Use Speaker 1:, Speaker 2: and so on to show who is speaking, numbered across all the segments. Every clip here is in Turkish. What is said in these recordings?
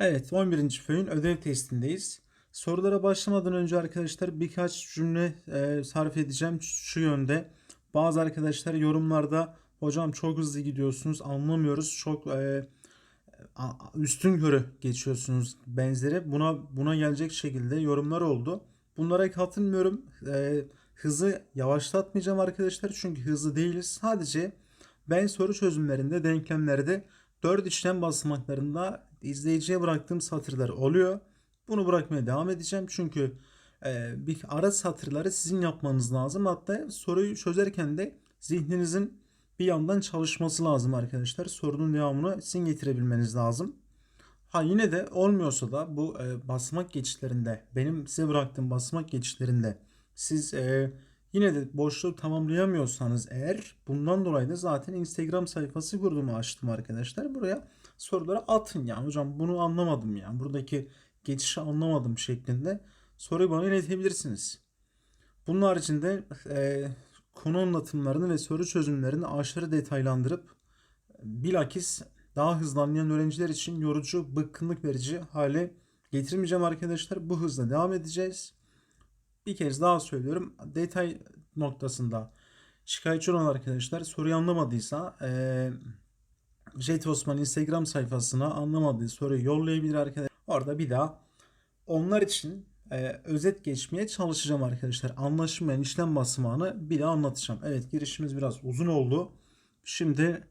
Speaker 1: Evet 11. föyün ödev testindeyiz. Sorulara başlamadan önce arkadaşlar birkaç cümle e, sarf edeceğim şu yönde. Bazı arkadaşlar yorumlarda hocam çok hızlı gidiyorsunuz anlamıyoruz çok e, üstün körü geçiyorsunuz benzeri buna buna gelecek şekilde yorumlar oldu. Bunlara katılmıyorum. E, hızı yavaşlatmayacağım arkadaşlar çünkü hızlı değiliz. Sadece ben soru çözümlerinde denklemlerde 4 işlem basamaklarında izleyiciye bıraktığım satırlar oluyor. Bunu bırakmaya devam edeceğim çünkü e, bir ara satırları sizin yapmanız lazım. Hatta soruyu çözerken de zihninizin bir yandan çalışması lazım arkadaşlar. Sorunun devamını sizin getirebilmeniz lazım. Ha yine de olmuyorsa da bu e, basamak geçişlerinde benim size bıraktığım basamak geçişlerinde siz e, yine de boşluğu tamamlayamıyorsanız eğer bundan dolayı da zaten Instagram sayfası kurduğumu açtım arkadaşlar. Buraya soruları atın yani hocam bunu anlamadım yani buradaki geçişi anlamadım şeklinde soruyu bana iletebilirsiniz. Bunun haricinde e, konu anlatımlarını ve soru çözümlerini aşırı detaylandırıp bilakis daha hızlı anlayan öğrenciler için yorucu, bıkkınlık verici hale getirmeyeceğim arkadaşlar. Bu hızla devam edeceğiz. Bir kez daha söylüyorum. Detay noktasında şikayetçi olan arkadaşlar soruyu anlamadıysa eee Jet Osman Instagram sayfasına anlamadığı soruyu yollayabilir arkadaşlar. Orada bir daha onlar için e, özet geçmeye çalışacağım arkadaşlar. Anlaşılmayan işlem basamağını bir daha anlatacağım. Evet girişimiz biraz uzun oldu. Şimdi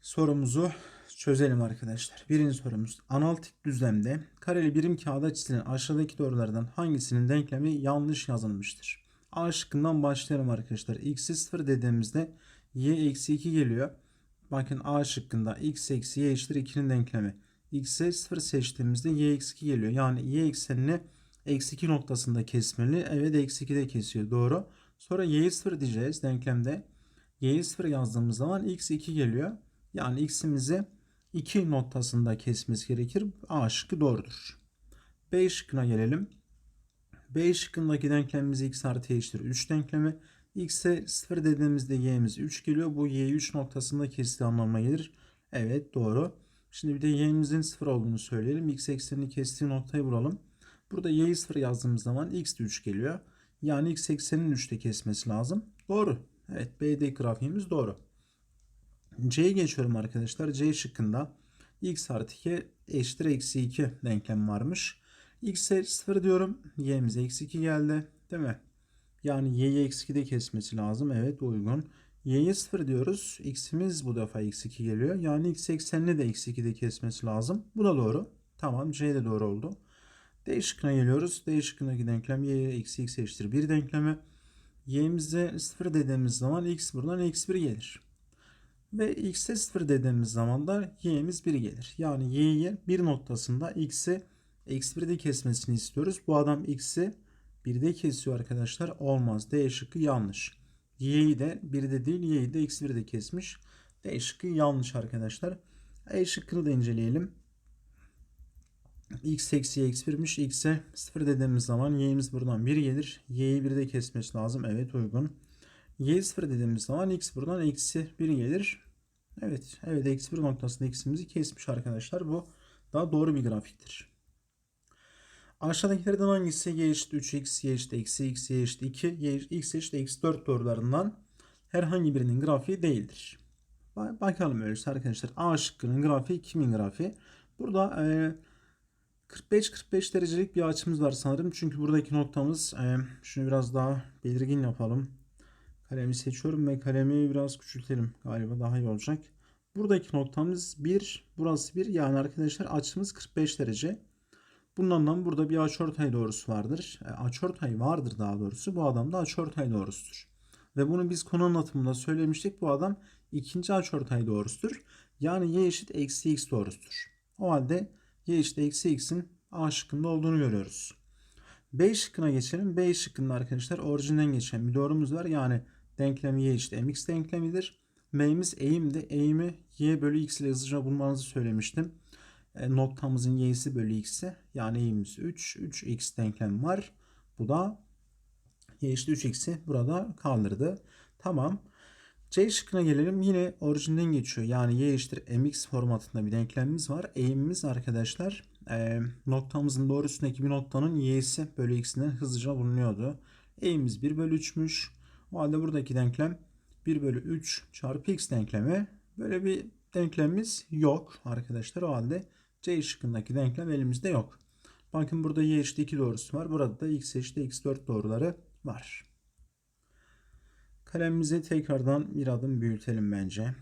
Speaker 1: sorumuzu çözelim arkadaşlar. Birinci sorumuz. Analitik düzlemde kareli birim kağıda çizilen aşağıdaki doğrulardan hangisinin denklemi yanlış yazılmıştır? A şıkkından başlayalım arkadaşlar. X'i 0 dediğimizde y eksi 2 geliyor. Bakın A şıkkında x eksi y eşittir 2'nin denklemi. X'e 0 seçtiğimizde y eksi 2 geliyor. Yani y eksenini eksi 2 noktasında kesmeli. Evet eksi 2 de kesiyor. Doğru. Sonra y'ye 0 diyeceğiz denklemde. y'ye 0 yazdığımız zaman x 2 geliyor. Yani x'imizi 2 noktasında kesmesi gerekir. A şıkkı doğrudur. B şıkkına gelelim. B şıkkındaki denklemimiz x artı y eşittir 3 denklemi. X'e 0 dediğimizde y'miz 3 geliyor. Bu y'yi 3 noktasında kestiği anlamına gelir. Evet doğru. Şimdi bir de y'imizin 0 olduğunu söyleyelim. X eksenini kestiği noktayı bulalım. Burada y'yi 0 yazdığımız zaman x de 3 geliyor. Yani x ekseninin 3'te kesmesi lazım. Doğru. Evet B'de grafiğimiz doğru. C'ye geçiyorum arkadaşlar. C şıkkında x artı 2 eşittir eksi 2 denklem varmış. X'e 0 diyorum. Y'mize eksi 2 geldi. Değil mi? Yani y'yi eksi 2 de kesmesi lazım. Evet uygun. Y'ye 0 diyoruz. X'imiz bu defa eksi 2 geliyor. Yani x eksenini de eksi 2 de kesmesi lazım. Bu da doğru. Tamam C de doğru oldu. D şıkkına geliyoruz. D şıkkındaki denklem y eksi x eşittir 1 denklemi. Y'imize 0 dediğimiz zaman x buradan eksi 1 gelir. Ve x'e 0 dediğimiz zaman da y'miz 1 gelir. Yani y'yi 1 noktasında x'i eksi 1'de kesmesini istiyoruz. Bu adam x'i 1'de kesiyor arkadaşlar. Olmaz. D şıkkı yanlış. Y'yi de 1'de değil y'yi de eksi 1'de kesmiş. D şıkkı yanlış arkadaşlar. E şıkkını da inceleyelim. x eksi y eksi 1'miş. x'e 0 dediğimiz zaman y'imiz buradan 1 gelir. y'yi 1'de kesmesi lazım. Evet uygun. y 0 dediğimiz zaman x buradan eksi 1 gelir. Evet. Evet eksi 1 noktasında x'imizi kesmiş arkadaşlar. Bu daha doğru bir grafiktir. Aşağıdakilerden hangisi y eşit 3x, y eşit eksi x, y eşit 2, y x eşit eksi 4 doğrularından herhangi birinin grafiği değildir. Bakalım öyleyse arkadaşlar. A şıkkının grafiği kimin grafiği? Burada e, 45-45 derecelik bir açımız var sanırım. Çünkü buradaki noktamız e, şunu biraz daha belirgin yapalım. Kalemi seçiyorum ve kalemi biraz küçültelim. Galiba daha iyi olacak. Buradaki noktamız 1, burası 1. Yani arkadaşlar açımız 45 derece. Bundan burada bir açıortay doğrusu vardır. E, açıortay vardır daha doğrusu. Bu adam da açıortay doğrusudur. Ve bunu biz konu anlatımında söylemiştik. Bu adam ikinci açıortay doğrusudur. Yani y eşit eksi x doğrusudur. O halde y eşit eksi x'in A şıkkında olduğunu görüyoruz. B şıkkına geçelim. B şıkkında arkadaşlar orijinden geçen bir doğrumuz var. Yani denklem y eşit mx denklemidir. M'imiz eğimdi. Eğimi y bölü x ile hızlıca bulmanızı söylemiştim. E, noktamızın y'si bölü x'i yani y'imiz 3. 3x denklem var. Bu da y eşit 3x'i burada kaldırdı. Tamam. C şıkkına gelelim. Yine orijinden geçiyor. Yani y eşittir mx formatında bir denklemimiz var. Eğimimiz arkadaşlar e, noktamızın doğru üstündeki bir noktanın y'si bölü x'inden hızlıca bulunuyordu. Eğimimiz 1 bölü 3'müş. O halde buradaki denklem 1 bölü 3 çarpı x denklemi. Böyle bir denklemimiz yok arkadaşlar. O halde C şıkkındaki denklem elimizde yok. Bakın burada y eşittir 2 doğrusu var. Burada da x eşittir x4 doğruları var. Kalemimizi tekrardan bir adım büyütelim bence.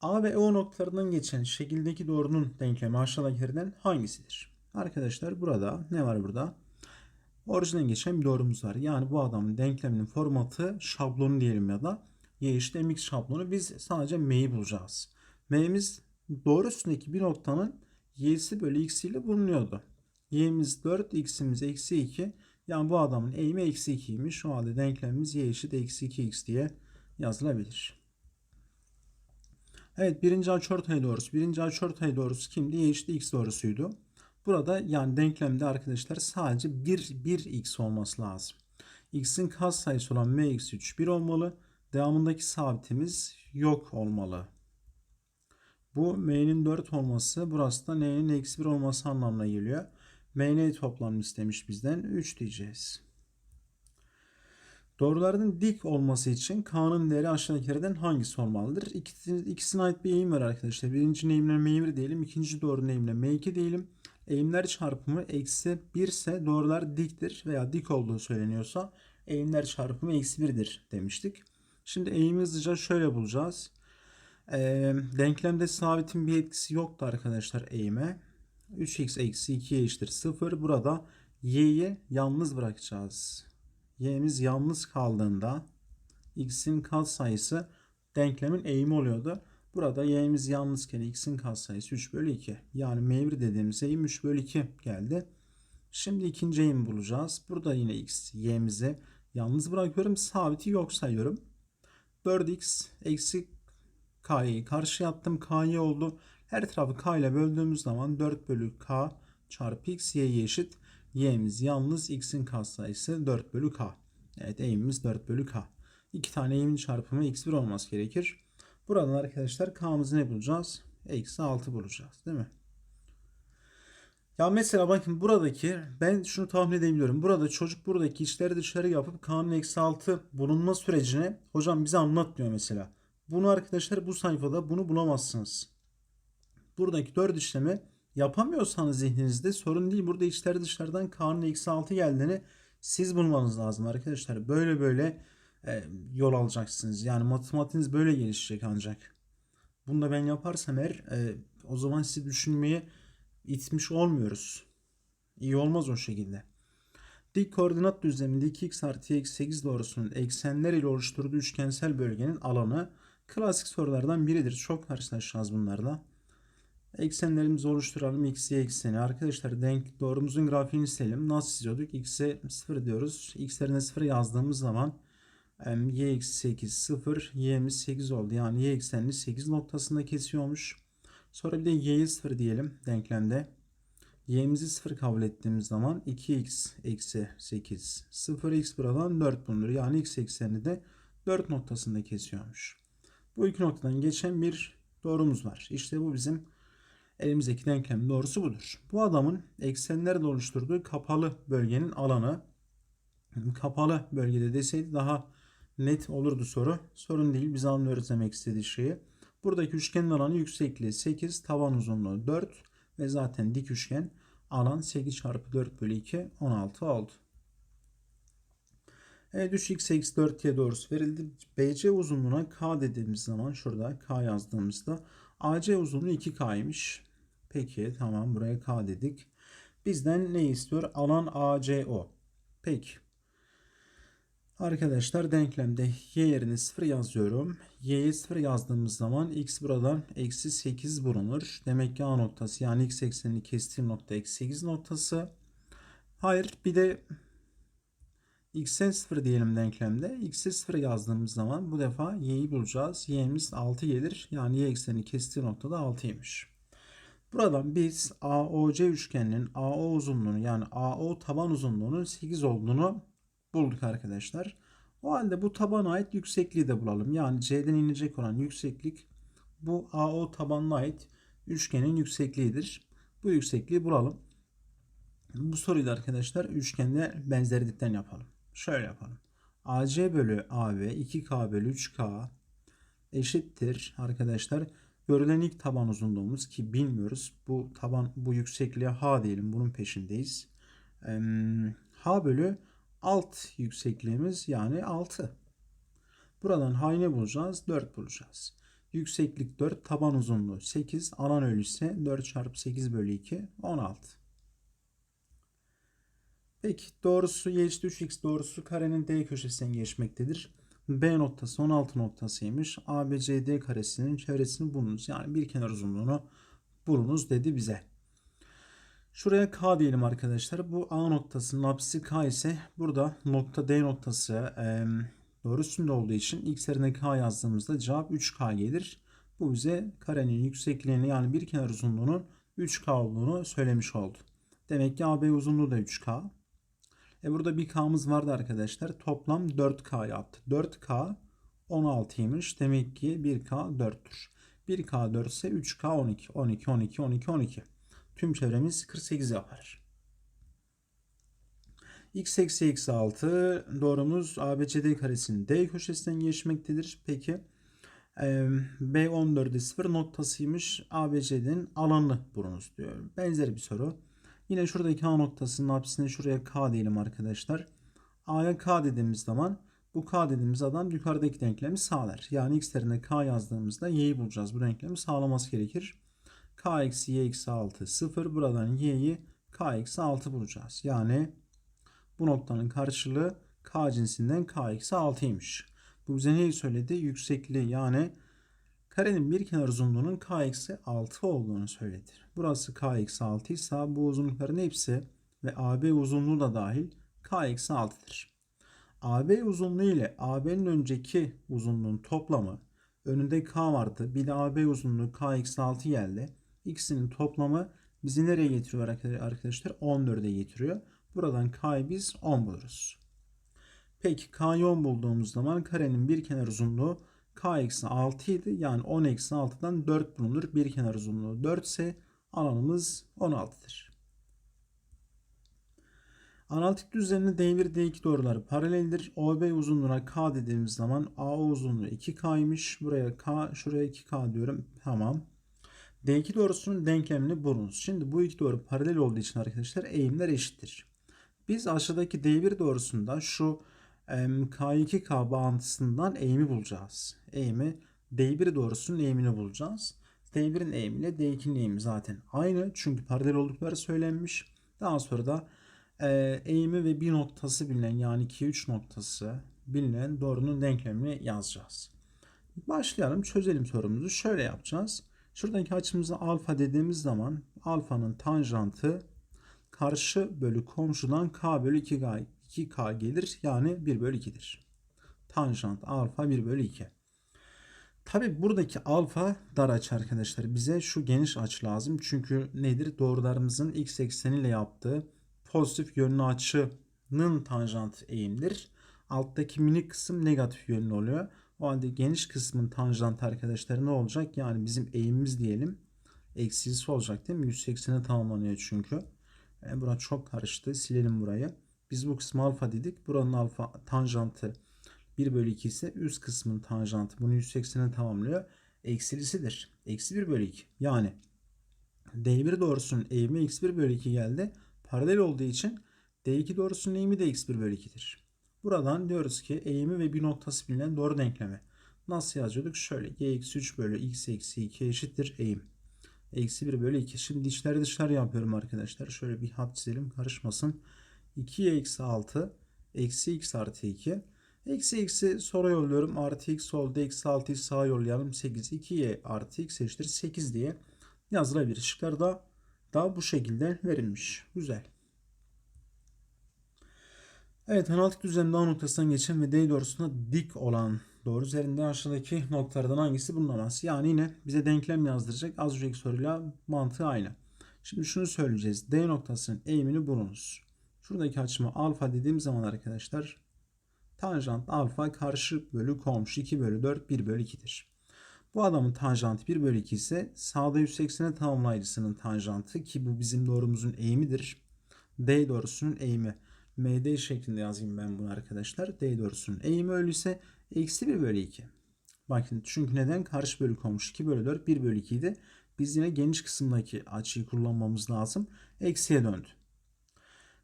Speaker 1: A ve O noktalarından geçen şekildeki doğrunun denklemi aşağıdakilerden hangisidir? Arkadaşlar burada ne var burada? Orijinden geçen bir doğrumuz var. Yani bu adamın denkleminin formatı şablonu diyelim ya da y eşit mx şablonu. Biz sadece m'yi bulacağız. M'miz doğru üstündeki bir noktanın y'si bölü x ile bulunuyordu. y'miz 4, x'imiz eksi 2. Yani bu adamın eğimi eksi 2'ymiş. Şu halde denklemimiz y eşit eksi 2x diye yazılabilir. Evet birinci açıortay doğrusu. Birinci açıortay doğrusu kimdi? Y eşit x doğrusuydu. Burada yani denklemde arkadaşlar sadece 1, 1x olması lazım. x'in katsayısı olan m eksi 3 1 olmalı. Devamındaki sabitimiz yok olmalı. Bu m'nin 4 olması burası da n'nin eksi 1 olması anlamına geliyor. MN toplamını istemiş bizden. 3 diyeceğiz. Doğruların dik olması için K'nın değeri aşağıdakilerden hangisi olmalıdır? İkisi, ikisine ait bir eğim var arkadaşlar. Birinci eğimle M1 diyelim. ikinci doğru eğimle M2 diyelim. Eğimler çarpımı eksi 1 ise doğrular diktir veya dik olduğu söyleniyorsa eğimler çarpımı eksi 1'dir demiştik. Şimdi eğimi hızlıca şöyle bulacağız. Ee, denklemde sabitin bir etkisi yoktu arkadaşlar eğime. 3x eksi 2 eşittir 0. Burada y'yi yalnız bırakacağız. y'miz yalnız kaldığında x'in katsayısı denklemin eğimi oluyordu. Burada y'miz yalnızken x'in katsayısı 3 bölü 2. Yani m1 dediğimiz eğim 3 bölü 2 geldi. Şimdi ikinci eğimi bulacağız. Burada yine x y'mizi yalnız bırakıyorum. Sabiti yok sayıyorum. 4x eksi k'yı karşıya attım. k'y oldu. Her tarafı k ile böldüğümüz zaman 4 bölü k çarpı x y'ye eşit. y'miz yalnız x'in katsayısı 4 bölü k. Evet eğimimiz 4 bölü k. İki tane eğimin çarpımı x1 olması gerekir. Buradan arkadaşlar k'mızı ne bulacağız? Eksi 6 bulacağız değil mi? Ya mesela bakın buradaki ben şunu tahmin edebiliyorum. Burada çocuk buradaki işleri dışarı yapıp k'nın eksi 6 bulunma sürecini hocam bize anlat diyor mesela. Bunu arkadaşlar bu sayfada bunu bulamazsınız. Buradaki 4 işlemi yapamıyorsanız zihninizde sorun değil. Burada içler dışarıdan k'nın eksi 6 geldiğini siz bulmanız lazım arkadaşlar. Böyle böyle e, yol alacaksınız. Yani matematiğiniz böyle gelişecek ancak. Bunu da ben yaparsam eğer e, o zaman sizi düşünmeye itmiş olmuyoruz. İyi olmaz o şekilde. Dik koordinat düzleminde 2x artı x 8 doğrusunun eksenler ile oluşturduğu üçgensel bölgenin alanı klasik sorulardan biridir. Çok karşılaşacağız bunlarla. Eksenlerimizi oluşturalım. X, Y ekseni. Arkadaşlar denk doğrumuzun grafiğini silelim. Nasıl çiziyorduk? X'e 0 diyoruz. X'lerine 0 yazdığımız zaman Y eksi 8 0. Y'miz 8 oldu. Yani Y eksenini 8 noktasında kesiyormuş. Sonra bir de Y'ye 0 diyelim denklemde. Y'mizi 0 kabul ettiğimiz zaman 2x eksi 8 0x buradan 4 bulunur. Yani x eksenini de 4 noktasında kesiyormuş. Bu iki noktadan geçen bir doğrumuz var. İşte bu bizim elimizdeki denklemin doğrusu budur. Bu adamın eksenlerle oluşturduğu kapalı bölgenin alanı kapalı bölgede deseydi daha net olurdu soru. Sorun değil biz anlıyoruz demek istediği şeyi. Buradaki üçgenin alanı yüksekliği 8, taban uzunluğu 4 ve zaten dik üçgen alan 8 çarpı 4 bölü 2 16 oldu. Evet 3x eksi 4y doğrusu verildi. BC uzunluğuna k dediğimiz zaman şurada k yazdığımızda AC uzunluğu 2k'ymış. Peki tamam buraya k dedik. Bizden ne istiyor? Alan ACO. Peki. Arkadaşlar denklemde y yerine 0 yazıyorum. y'ye 0 yazdığımız zaman x buradan eksi 8 bulunur. Demek ki a noktası yani x eksenini kestiğim nokta eksi 8 noktası. Hayır bir de x'e 0 diyelim denklemde. x'e 0 yazdığımız zaman bu defa y'yi bulacağız. y'miz 6 gelir. Yani y eksenini kestiği noktada 6'ymış. Buradan biz AOC üçgeninin AO uzunluğunu yani AO taban uzunluğunun 8 olduğunu bulduk arkadaşlar. O halde bu tabana ait yüksekliği de bulalım. Yani C'den inecek olan yükseklik bu AO tabanına ait üçgenin yüksekliğidir. Bu yüksekliği bulalım. Bu soruyu da arkadaşlar üçgende benzerlikten yapalım. Şöyle yapalım. AC bölü AB 2K bölü 3K eşittir arkadaşlar. Görülen ilk taban uzunluğumuz ki bilmiyoruz. Bu taban bu yüksekliğe H diyelim. Bunun peşindeyiz. H bölü alt yüksekliğimiz yani 6. Buradan H'yı ne bulacağız? 4 bulacağız. Yükseklik 4, taban uzunluğu 8, alan ölü ise 4 çarpı 8 bölü 2, 16. Peki doğrusu y eşit 3x doğrusu karenin D köşesinden geçmektedir. B noktası 16 noktasıymış. ABCD karesinin çevresini bulunuz. Yani bir kenar uzunluğunu bulunuz dedi bize. Şuraya K diyelim arkadaşlar. Bu A noktasının apsisi K ise burada nokta D noktası e, doğru olduğu için x yerine K yazdığımızda cevap 3K gelir. Bu bize karenin yüksekliğini yani bir kenar uzunluğunun 3K olduğunu söylemiş oldu. Demek ki AB uzunluğu da 3K. E burada bir K'mız vardı arkadaşlar. Toplam 4K yaptı. 4K 16'ymış. Demek ki 1K 4'tür. 1K 4 ise 3K 12. 12, 12, 12, 12. Tüm çevremiz 48 yapar. x eksi eksi 6 doğrumuz ABCD karesinin D köşesinden geçmektedir. Peki e, B 14'e 0 noktasıymış. ABCD'nin alanını bulunuz diyor. Benzer bir soru. Yine şuradaki A noktasının apsisine şuraya K diyelim arkadaşlar. A'ya K dediğimiz zaman bu K dediğimiz adam yukarıdaki denklemi sağlar. Yani x yerine K yazdığımızda y'yi bulacağız. Bu denklemi sağlaması gerekir. K eksi y eksi 6 0. Buradan y'yi K eksi 6 bulacağız. Yani bu noktanın karşılığı K cinsinden K eksi 6'ymış. Bu bize neyi söyledi? Yüksekliği yani karenin bir kenar uzunluğunun K eksi 6 olduğunu söyledi. Burası K eksi 6 ise bu uzunlukların hepsi ve AB uzunluğu da dahil K eksi 6'dır. AB uzunluğu ile AB'nin önceki uzunluğun toplamı önünde K vardı. Bir de AB uzunluğu K eksi 6 geldi. İkisinin toplamı bizi nereye getiriyor arkadaşlar? 14'e getiriyor. Buradan K'yı biz 10 buluruz. Peki K'yı 10 bulduğumuz zaman karenin bir kenar uzunluğu K eksi 6 idi. Yani 10 eksi 6'dan 4 bulunur. Bir kenar uzunluğu 4 ise alanımız 16'dır. Analitik düzenli D1 D2 doğruları paraleldir. OB uzunluğuna K dediğimiz zaman AO uzunluğu 2K'ymış. Buraya K, şuraya 2K diyorum. Tamam. D2 doğrusunun denklemini bulunuz. Şimdi bu iki doğru paralel olduğu için arkadaşlar eğimler eşittir. Biz aşağıdaki D1 doğrusunda şu K2K bağıntısından eğimi bulacağız. Eğimi D1 doğrusunun eğimini bulacağız. D1'in eğimi ile D2'nin eğimi zaten aynı. Çünkü paralel oldukları söylenmiş. Daha sonra da e, eğimi ve bir noktası bilinen yani 2-3 noktası bilinen doğrunun denklemini yazacağız. Başlayalım çözelim sorumuzu. Şöyle yapacağız. Şuradaki açımıza alfa dediğimiz zaman alfanın tanjantı karşı bölü komşudan k bölü 2k, 2k gelir. Yani 1 bölü 2'dir. Tanjant alfa 1 bölü 2. Tabi buradaki alfa dar açı arkadaşlar. Bize şu geniş açı lazım. Çünkü nedir? Doğrularımızın x ekseniyle yaptığı pozitif yönlü açının tanjant eğimdir. Alttaki minik kısım negatif yönlü oluyor. O halde geniş kısmın tanjantı arkadaşlar ne olacak? Yani bizim eğimimiz diyelim. Eksisi olacak değil mi? 180'e tamamlanıyor çünkü. E, bura çok karıştı. Silelim burayı. Biz bu kısmı alfa dedik. Buranın alfa tanjantı 1 bölü 2 ise üst kısmın tanjantı bunu 180'e tamamlıyor. Eksilisidir. Eksi 1 bölü 2. Yani D1 doğrusunun eğimi eksi 1 bölü 2 geldi. Paralel olduğu için D2 doğrusunun eğimi de eksi 1 bölü 2'dir. Buradan diyoruz ki eğimi ve bir noktası bilinen doğru denklemi. Nasıl yazıyorduk? Şöyle g eksi 3 bölü x eksi 2 eşittir eğim. Eksi 1 bölü 2. Şimdi dişler dışlar yapıyorum arkadaşlar. Şöyle bir hat çizelim karışmasın. 2 eksi 6 eksi x artı 2. Eksi eksi sola yolluyorum. Artı x oldu. Eksi 6'yı sağa yollayalım. 8. 2y artı x eşittir 8 diye yazılabilir. Şıklar da daha bu şekilde verilmiş. Güzel. Evet analitik düzlemde A noktasından geçen ve D doğrusuna dik olan doğru üzerinde aşağıdaki noktalardan hangisi bulunamaz? Yani yine bize denklem yazdıracak. Az önceki soruyla mantığı aynı. Şimdi şunu söyleyeceğiz. D noktasının eğimini bulunuz. Şuradaki açımı alfa dediğim zaman arkadaşlar Tanjant alfa karşı bölü komşu 2 bölü 4 1 bölü 2'dir. Bu adamın tanjantı 1 bölü 2 ise sağda 180'e tamamlayıcısının tanjantı ki bu bizim doğrumuzun eğimidir. D doğrusunun eğimi. MD şeklinde yazayım ben bunu arkadaşlar. D doğrusunun eğimi öyleyse eksi 1 bölü 2. Bakın çünkü neden? Karşı bölü komşu 2 bölü 4 1 bölü 2 idi. Biz yine geniş kısımdaki açıyı kullanmamız lazım. Eksiye döndü.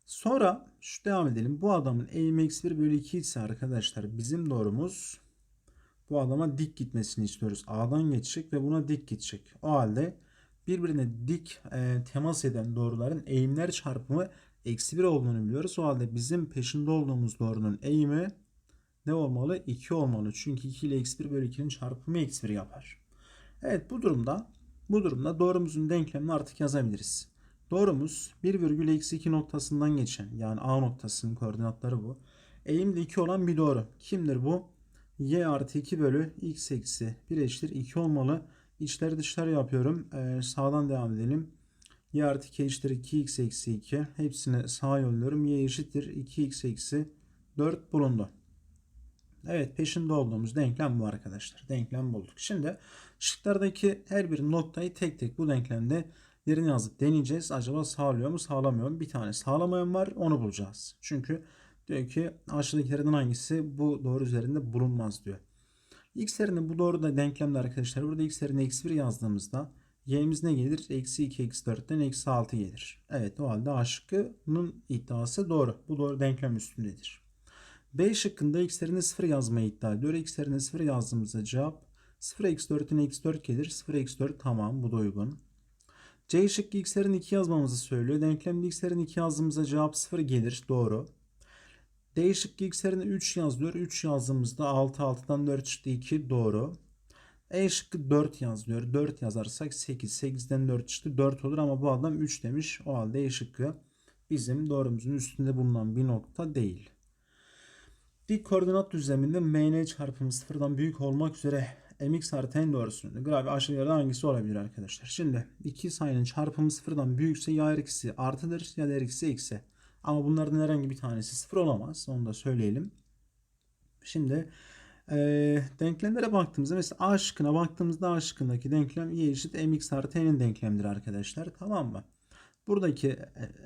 Speaker 1: Sonra şu devam edelim. Bu adamın eğimi eksi 1 bölü 2 ise arkadaşlar bizim doğrumuz bu adama dik gitmesini istiyoruz. A'dan geçecek ve buna dik gidecek. O halde birbirine dik e, temas eden doğruların eğimler çarpımı eksi 1 olduğunu biliyoruz. O halde bizim peşinde olduğumuz doğrunun eğimi ne olmalı? 2 olmalı. Çünkü 2 ile eksi 1 bölü 2'nin çarpımı eksi 1 yapar. Evet bu durumda bu durumda doğrumuzun denklemini artık yazabiliriz. Doğrumuz 1 virgül eksi 2 noktasından geçen yani A noktasının koordinatları bu. Eğimli 2 olan bir doğru. Kimdir bu? Y artı 2 bölü x eksi 1 eşittir 2 olmalı. İçler dışlar yapıyorum. Ee, sağdan devam edelim. Y artı 2 eşittir 2x eksi 2. Hepsini sağa yolluyorum. Y eşittir 2x eksi 4 bulundu. Evet peşinde olduğumuz denklem bu arkadaşlar. Denklem bulduk. Şimdi şıklardaki her bir noktayı tek tek bu denklemde yerine yazıp deneyeceğiz. Acaba sağlıyor mu sağlamıyor mu? Bir tane sağlamayan var onu bulacağız. Çünkü diyor ki aşağıdakilerden hangisi bu doğru üzerinde bulunmaz diyor. X yerine bu doğru da denklemde arkadaşlar. Burada x yerine eksi 1 yazdığımızda y'miz ne gelir? Eksi 2 eksi 4'ten eksi 6 gelir. Evet o halde A şıkkının iddiası doğru. Bu doğru denklem üstündedir. B şıkkında x yerine 0 yazmayı iddia ediyor. X yerine 0 yazdığımızda cevap 0 eksi 4'ün eksi 4 gelir. 0 eksi 4 tamam bu da uygun. C şıkkı x yerine 2 yazmamızı söylüyor. Denklemde x yerine 2 yazdığımızda cevap 0 gelir. Doğru. D şıkkı x yerine 3 yazılıyor. 3 yazdığımızda 6 6'dan 4 çıktı 2 doğru. E şıkkı 4 yazılıyor. 4 yazarsak 8. 8'den 4 çıktı 4 olur ama bu adam 3 demiş. O halde E şıkkı bizim doğrumuzun üstünde bulunan bir nokta değil. Dik koordinat düzleminde mn çarpımı sıfırdan büyük olmak üzere mx artı n doğrusunun grafiği aşağıda hangisi olabilir arkadaşlar? Şimdi iki sayının çarpımı sıfırdan büyükse ya her ikisi artıdır ya da her ikisi eksi. Ama bunlardan herhangi bir tanesi sıfır olamaz. Onu da söyleyelim. Şimdi e, denklemlere baktığımızda mesela A şıkkına baktığımızda A şıkkındaki denklem y eşit mx artı n'in denklemidir arkadaşlar. Tamam mı? Buradaki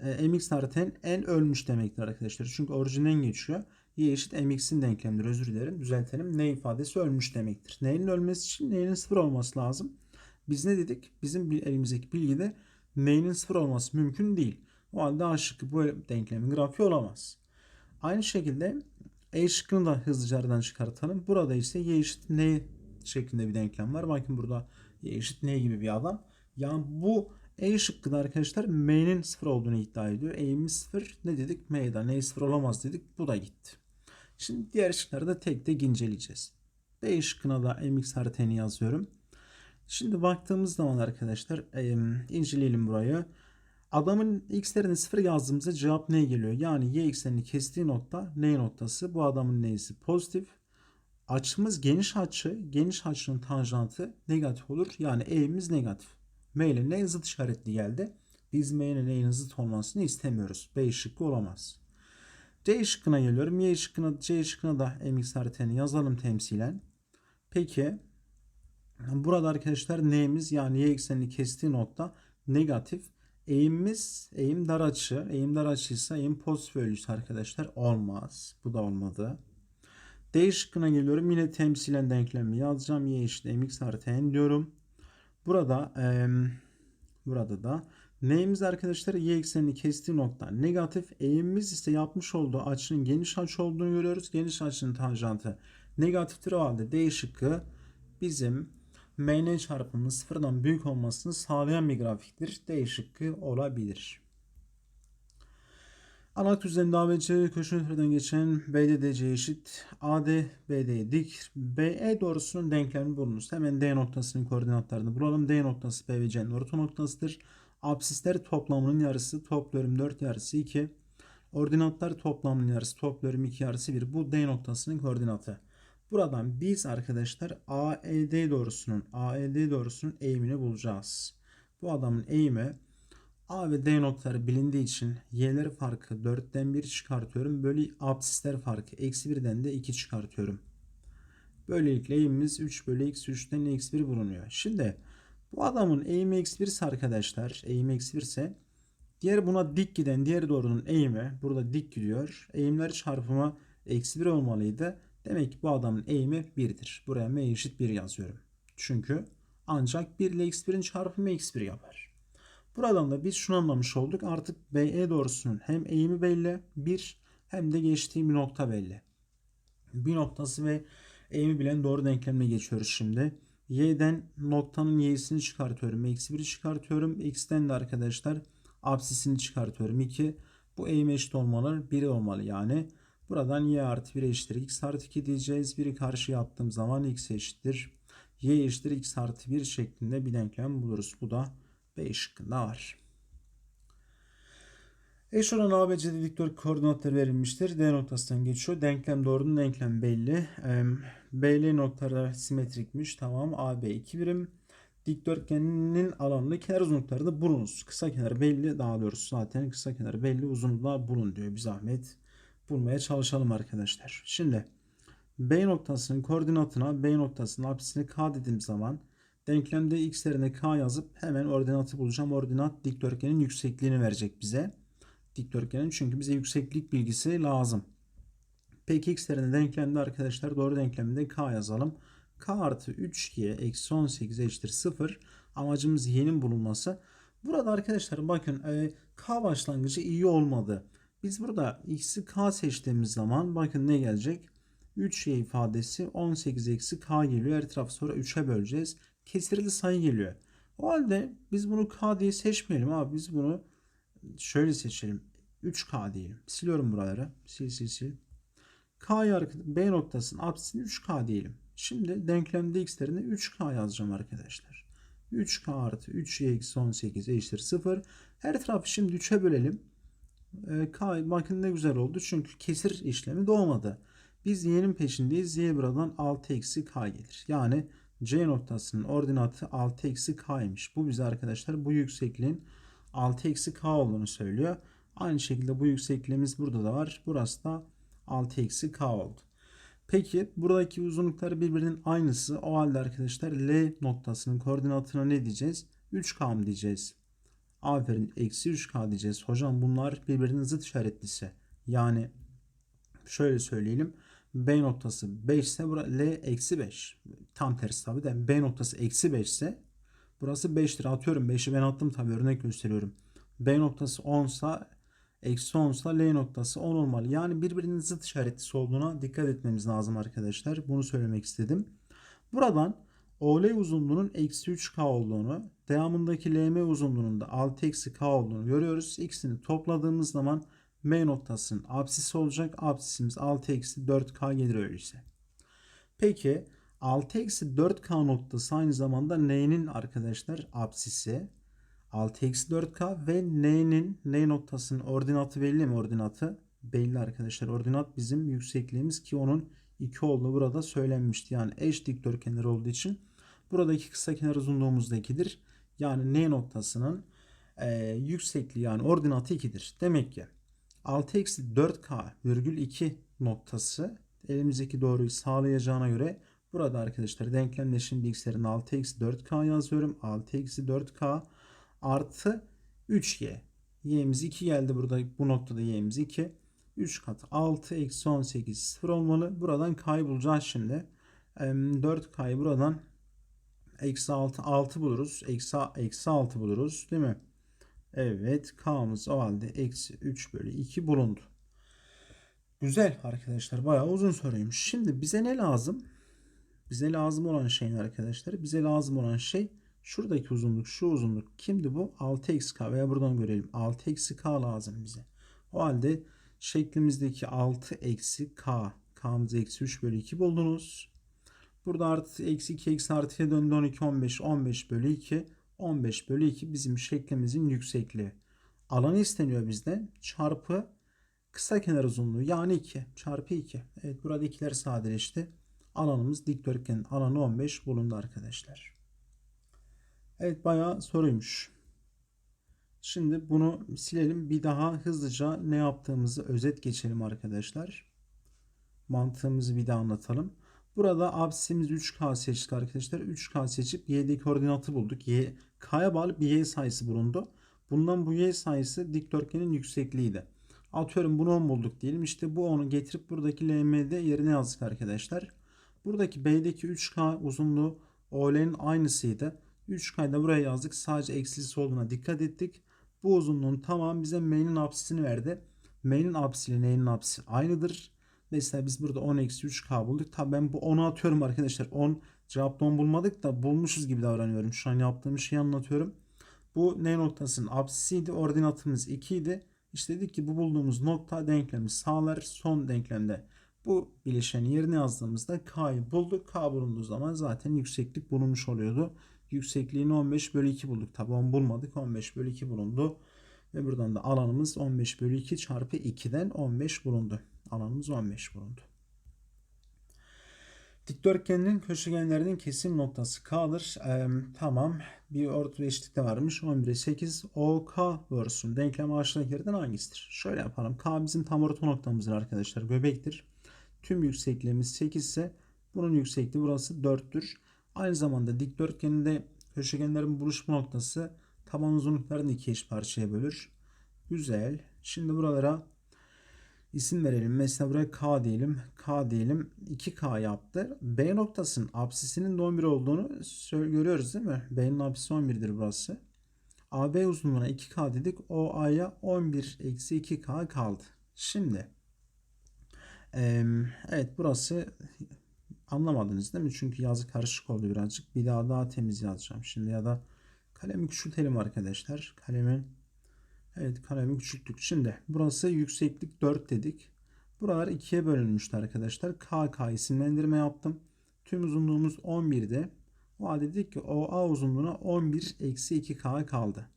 Speaker 1: e, e, mx artı n n ölmüş demektir arkadaşlar. Çünkü orijinden geçiyor. Y eşit mx'in denklemidir. Özür dilerim. Düzeltelim. N ifadesi ölmüş demektir. N'nin ölmesi için n'nin sıfır olması lazım. Biz ne dedik? Bizim elimizdeki bilgide n'nin sıfır olması mümkün değil. O halde A şıkkı bu denklemin grafiği olamaz. Aynı şekilde E şıkkını da hızlıca aradan çıkartalım. Burada ise Y eşit N şeklinde bir denklem var. Bakın burada Y eşit N gibi bir adam. Yani bu E şıkkında arkadaşlar M'nin sıfır olduğunu iddia ediyor. E'imiz sıfır. Ne dedik? M'den N sıfır olamaz dedik. Bu da gitti. Şimdi diğer şıkları da tek tek inceleyeceğiz. B şıkkına da mx artı n yazıyorum. Şimdi baktığımız zaman arkadaşlar inceleyelim burayı. Adamın x'lerini 0 yazdığımızda cevap ne geliyor? Yani y eksenini kestiği nokta n noktası. Bu adamın n'si pozitif. Açımız geniş açı. Geniş açının tanjantı negatif olur. Yani e'miz negatif. M ile n zıt işaretli geldi. Biz m ile n'nin zıt olmasını istemiyoruz. B şıkkı olamaz. C şıkkına geliyorum. Y şıkkına, C şıkkına da mx artı yazalım temsilen. Peki burada arkadaşlar n'miz yani y eksenini kestiği nokta negatif. Eğimimiz eğim dar açı. Eğim dar açıysa eğim pozitif ölçüsü arkadaşlar olmaz. Bu da olmadı. D şıkkına geliyorum. Yine temsilen denklemi yazacağım. Y eşit mx artı n diyorum. Burada e, burada da neyimiz arkadaşlar y eksenini kestiği nokta negatif. Eğimimiz ise yapmış olduğu açının geniş açı olduğunu görüyoruz. Geniş açının tanjantı negatiftir. O halde D şıkkı bizim MN çarpımının sıfırdan büyük olmasını sağlayan bir grafiktir. D şıkkı olabilir. Anlat üzerinde ABC köşelerden geçen BDDC eşit AD BD'ye dik. BE doğrusunun denklemi bulunuz. Hemen D noktasının koordinatlarını bulalım. D noktası B ve C'nin orta noktasıdır. Absisler toplamının yarısı topluyorum 4 yarısı 2. Ordinatlar toplamının yarısı topluyorum 2 yarısı 1. Bu D noktasının koordinatı. Buradan biz arkadaşlar AED doğrusunun AED doğrusunun eğimini bulacağız. Bu adamın eğimi A ve D noktaları bilindiği için y'ler farkı 4'ten 1 çıkartıyorum. Bölü absisler farkı eksi 1'den de 2 çıkartıyorum. Böylelikle eğimimiz 3 bölü x 3'ten eksi 1 bulunuyor. Şimdi bu adamın eğimi eksi 1 ise arkadaşlar eğimi eksi 1 ise diğer buna dik giden diğer doğrunun eğimi burada dik gidiyor. Eğimler çarpımı eksi 1 olmalıydı. Demek ki bu adamın eğimi 1'dir. Buraya m eşit 1 yazıyorum. Çünkü ancak 1 ile eksi 1'in çarpımı eksi 1 yapar. Buradan da biz şunu anlamış olduk. Artık BE doğrusunun hem eğimi belli 1 hem de geçtiği bir nokta belli. Bir noktası ve eğimi bilen doğru denklemine geçiyoruz şimdi. Y'den noktanın y'sini çıkartıyorum. Eksi 1'i çıkartıyorum. X'ten de arkadaşlar absisini çıkartıyorum. 2. Bu eğim eşit olmalı. 1 olmalı yani. Buradan y artı 1 eşittir. x artı 2 diyeceğiz. 1'i karşı yaptığım zaman x eşittir. y eşittir x artı 1 şeklinde bir denklem buluruz. Bu da B şıkkında var. Eş olan ABC dikdörtgen koordinatları verilmiştir. D noktasından geçiyor. Denklem doğrunun denklem belli. BL noktaları simetrikmiş. Tamam. AB 2 birim. Dikdörtgenin alanını kenar uzunlukları da bulunuz. Kısa kenarı belli. Daha doğrusu zaten kısa kenarı belli. Uzunluğu bulun diyor. Bir zahmet bulmaya çalışalım arkadaşlar. Şimdi B noktasının koordinatına B noktasının apsisine K dediğim zaman denklemde x yerine K yazıp hemen ordinatı bulacağım. Ordinat dikdörtgenin yüksekliğini verecek bize dikdörtgenin çünkü bize yükseklik bilgisi lazım. Peki x yerine denklemde arkadaşlar doğru denkleminde k yazalım. k artı 3y eksi 18 eşittir 0. Amacımız y'nin bulunması. Burada arkadaşlar bakın e, k başlangıcı iyi olmadı. Biz burada x'i k seçtiğimiz zaman bakın ne gelecek? 3y ifadesi 18 eksi k geliyor. Her tarafı sonra 3'e böleceğiz. Kesirli sayı geliyor. O halde biz bunu k diye seçmeyelim abi. Biz bunu şöyle seçelim. 3K diyelim. Siliyorum buraları. Sil sil sil. K'ya B noktasının apsisini 3K diyelim. Şimdi denklemde x'lerine 3K yazacağım arkadaşlar. 3K artı 3y eksi 18 eşittir 0. Her tarafı şimdi 3'e bölelim. K bakın ne güzel oldu. Çünkü kesir işlemi doğmadı. Biz y'nin peşindeyiz. Y buradan 6 eksi k gelir. Yani C noktasının ordinatı 6 eksi k'ymış. Bu bize arkadaşlar bu yüksekliğin 6 eksi k olduğunu söylüyor. Aynı şekilde bu yüksekliğimiz burada da var. Burası da 6 eksi k oldu. Peki buradaki uzunlukları birbirinin aynısı. O halde arkadaşlar L noktasının koordinatına ne diyeceğiz? 3K mı diyeceğiz? Aferin eksi 3K diyeceğiz. Hocam bunlar birbirinin zıt işaretlisi. Yani şöyle söyleyelim. B noktası 5 ise L eksi 5. Tam tersi tabi de B noktası eksi 5 ise burası 5'tir. Atıyorum 5'i ben attım tabi örnek gösteriyorum. B noktası 10 ise eksi 10 ise L noktası 10 olmalı. Yani birbirinin zıt işaretlisi olduğuna dikkat etmemiz lazım arkadaşlar. Bunu söylemek istedim. Buradan OL uzunluğunun eksi 3K olduğunu, devamındaki LM uzunluğunun da 6 eksi K olduğunu görüyoruz. İkisini topladığımız zaman M noktasının apsisi olacak. Apsisimiz 6 eksi 4K gelir öyleyse. Peki 6 eksi 4K noktası aynı zamanda N'nin arkadaşlar apsisi. 6 eksi 4K ve N'nin N noktasının ordinatı belli mi ordinatı? Belli arkadaşlar. Ordinat bizim yüksekliğimiz ki onun 2 olduğu burada söylenmişti. Yani eş dikdörtgenler olduğu için buradaki kısa kenar uzunluğumuz da 2'dir. Yani N noktasının e, yüksekliği yani ordinatı 2'dir. Demek ki 6 eksi 4K virgül 2 noktası elimizdeki doğruyu sağlayacağına göre burada arkadaşlar denklemleşim bilgisayarın 6 eksi 4K yazıyorum. 6 eksi 4K artı 3y. y'miz 2 geldi burada bu noktada y'miz 2. 3 kat 6 eksi 18 0 olmalı. Buradan k'yı bulacağız şimdi. 4k'yı buradan eksi 6 6 buluruz. Eksi, eksi 6 buluruz değil mi? Evet k'mız o halde eksi 3 bölü 2 bulundu. Güzel arkadaşlar bayağı uzun soruymuş. Şimdi bize ne lazım? Bize lazım olan şey ne arkadaşlar? Bize lazım olan şey Şuradaki uzunluk şu uzunluk kimdi bu? 6 eksi k veya buradan görelim. 6 eksi k lazım bize. O halde şeklimizdeki 6 eksi k. K'mız eksi 3 bölü 2 buldunuz. Burada artı eksi 2 eksi artıya döndü 12 15 15 bölü 2. 15 bölü 2 bizim şeklimizin yüksekliği. Alanı isteniyor bizden. Çarpı kısa kenar uzunluğu yani 2 çarpı 2. Evet burada ikiler sadeleşti. Alanımız dikdörtgenin alanı 15 bulundu arkadaşlar. Evet bayağı soruymuş. Şimdi bunu silelim. Bir daha hızlıca ne yaptığımızı özet geçelim arkadaşlar. Mantığımızı bir daha anlatalım. Burada absisimiz 3K seçtik arkadaşlar. 3K seçip y'deki koordinatı bulduk. Y, K'ya bağlı bir y sayısı bulundu. Bundan bu y sayısı dikdörtgenin yüksekliğiydi. Atıyorum bunu 10 bulduk diyelim. İşte bu 10'u getirip buradaki LM'de yerine yazdık arkadaşlar. Buradaki B'deki 3K uzunluğu OL'nin aynısıydı. 3K'yı da buraya yazdık. Sadece eksilisi olduğuna dikkat ettik. Bu uzunluğun tamamı bize M'nin apsisini verdi. M'nin apsisi ile N'nin apsisi aynıdır. Mesela biz burada 10 eksi 3K bulduk. Tabi ben bu 10'u atıyorum arkadaşlar. 10 cevapta 10 bulmadık da bulmuşuz gibi davranıyorum. Şu an yaptığım şeyi anlatıyorum. Bu N noktasının apsisiydi. Ordinatımız 2 idi. İşte dedik ki bu bulduğumuz nokta denklemi sağlar. Son denklemde bu bileşeni yerine yazdığımızda K'yı bulduk. K bulunduğu zaman zaten yükseklik bulunmuş oluyordu. Yüksekliğini 15 bölü 2 bulduk. Tabi 10 bulmadık. 15 bölü 2 bulundu. Ve buradan da alanımız 15 bölü 2 çarpı 2'den 15 bulundu. Alanımız 15 bulundu. Dikdörtgenin köşegenlerinin kesim noktası K'dır. Ee, tamam. Bir orta eşitlikte varmış. 11'e 8. OK doğrusunun denklemi aşağıdakilerden hangisidir? Şöyle yapalım. K bizim tam orta noktamızdır arkadaşlar. Göbektir. Tüm yüksekliğimiz 8 ise bunun yüksekliği burası 4'tür. Aynı zamanda dikdörtgeninde köşegenlerin buluşma noktası taban uzunluklarını iki eş parçaya bölür. Güzel. Şimdi buralara isim verelim. Mesela buraya K diyelim. K diyelim. 2K yaptı. B noktasının apsisinin de 11 olduğunu görüyoruz değil mi? B'nin apsisi 11'dir burası. AB uzunluğuna 2K dedik. O A'ya 11 eksi 2K kaldı. Şimdi evet burası anlamadınız değil mi? Çünkü yazı karışık oldu birazcık. Bir daha daha temiz yazacağım. Şimdi ya da kalemi küçültelim arkadaşlar. Kalemin Evet kalemi küçülttük. Şimdi burası yükseklik 4 dedik. Buralar 2'ye bölünmüştü arkadaşlar. KK isimlendirme yaptım. Tüm uzunluğumuz 11'de. O halde dedik ki OA uzunluğuna 11 eksi 2K kaldı.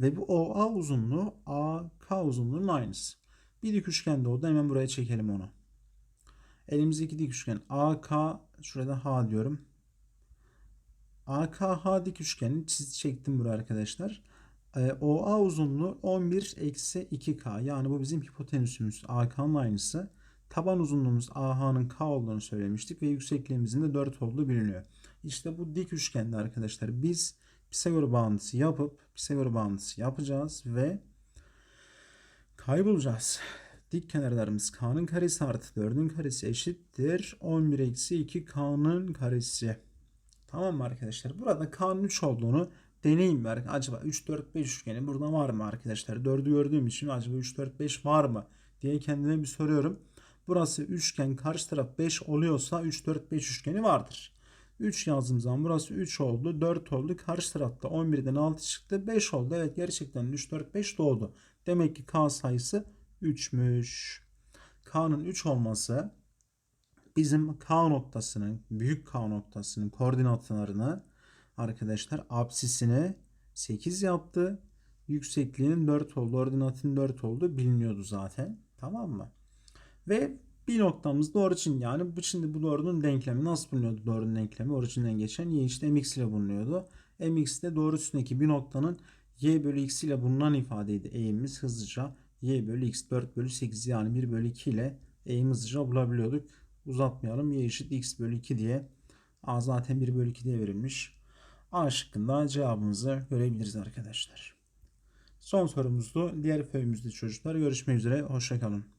Speaker 1: Ve bu OA uzunluğu AK uzunluğunun aynısı. Bir dik üçgen doğdu. Hemen buraya çekelim onu. Elimizdeki dik üçgen AK şurada H diyorum. AKH dik üçgeni çiz çektim buraya arkadaşlar. E, OA uzunluğu 11 eksi 2K. Yani bu bizim hipotenüsümüz. AK'nın aynısı. Taban uzunluğumuz AH'nın K olduğunu söylemiştik ve yüksekliğimizin de 4 olduğu biliniyor. İşte bu dik üçgende arkadaşlar biz Pisagor bağıntısı yapıp Pisagor bağıntısı yapacağız ve kaybolacağız. Dik kenarlarımız K'nın karesi artı 4'ün karesi eşittir. 11 eksi 2 K'nın karesi. Tamam mı arkadaşlar? Burada K'nın 3 olduğunu deneyim ver. Acaba 3 4 5 üçgeni burada var mı arkadaşlar? 4'ü gördüğüm için acaba 3 4 5 var mı diye kendime bir soruyorum. Burası üçgen karşı taraf 5 oluyorsa 3 4 5 üçgeni vardır. 3 yazdığım zaman burası 3 oldu. 4 oldu. Karşı tarafta 11'den 6 çıktı. 5 oldu. Evet gerçekten 3 4 5 doğdu. Demek ki K sayısı 3'müş. K'nın 3 olması bizim K noktasının büyük K noktasının koordinatlarını arkadaşlar apsisine 8 yaptı. Yüksekliğinin 4 oldu. Ordinatın 4 olduğu biliniyordu zaten. Tamam mı? Ve bir noktamız doğru için yani bu şimdi bu doğrunun denklemi nasıl bulunuyordu doğrunun denklemi? Orijinden geçen y işte mx ile bulunuyordu. mx de doğru üstündeki bir noktanın y bölü x ile bulunan ifadeydi. eğimimiz hızlıca y bölü x 4 bölü 8 yani 1 bölü 2 ile eğim hızlıca bulabiliyorduk. Uzatmayalım y eşit x bölü 2 diye. A zaten 1 bölü 2 diye verilmiş. A şıkkında cevabımızı görebiliriz arkadaşlar. Son sorumuzdu. Diğer föyümüzde çocuklar görüşmek üzere. Hoşçakalın.